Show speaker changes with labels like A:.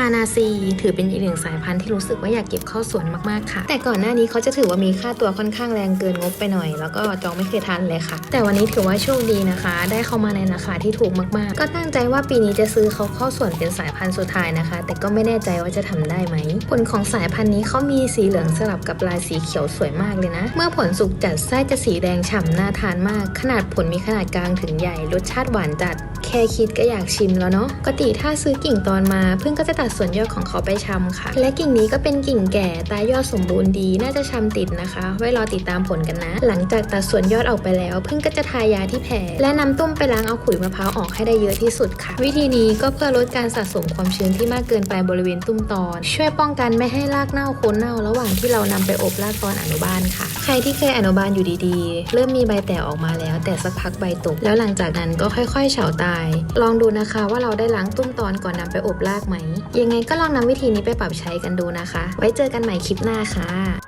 A: านาซีถือเป็นอีกหนึ่งสายพันธุ์ที่รู้สึกว่าอยากเก็บเข้าสวนมากๆค่ะ แต่ก่อนหน้านี้เขาจะถือว่ามีค่าตัวค่อนข้างแรงเกินงบไปหน่อย แล้วก็จองไม่เคยทันเลยค่ะ แต่วันนี้ถือว่าโชคดีนะคะ ได้เข้ามาในราคาที่ถูกมากๆ ก็ตั้งใจว่าปีนี้จะซื้อเขาเข้าสวนเป็นสายพันธุ์สุดท้ายนะคะ แต่ก็ไม่แน่ใจว่าจะทำได้ไหมผลของสายพันธุ์นี้เขามีสีเหลืองสลับกับลายสีเขียวสวยมากเลยนะ เมื่อผลสุกจัดไส้จะสีแดงฉ่ำน่าทานมาก ขนาดผลมีขนาดกลางถึงใหญ่รสชาติหวานจัด แค่คิดก็อยากชิมแล้วเนาะปกติถ้าซื้อกิ่งตอนมาเพิ่งก็จะตัดดส่วนยอดของเขาไปชำค่ะ และกิ่งนี้ก็เป็นกิ่งแก่ตายอดสมบูรณ์ดีน่าจะชำติดนะคะ ไว้รอติดตามผลกันนะ หลังจากตัดส่วนยอดออกไปแล้วเพิ่งก็จะทายาที่แผลและนำต้มไปล้างเอาขุยมะพร้าวออกให้ได้เยอะที่สุดค่ะ วิธีนี้ก็เพื่อลดการสะสมความชื้นที่มากเกินไปบริเวณตุ้มตอน ช่วยป้องกันไม่ให้รากเน่าโคนเน่าระหว่างที่เรานำไปอบรากตอนอนุบาลค่ะ ใครที่เคยอนุบาลอยู่ดีๆ เริ่มมีใบแตกออกมาแล้ว แต่สักพักใบตก แล้วหลังจากนั้นก็ค่อยๆเฉาตาย ลองดูนะคะว่าเราได้ล้างตุ้มตอนก่อนนำไปอบรากไหมยังไงก็ลองนำวิธีนี้ไปปรับใช้กันดูนะคะ ไว้เจอกันใหม่คลิปหน้าค่ะ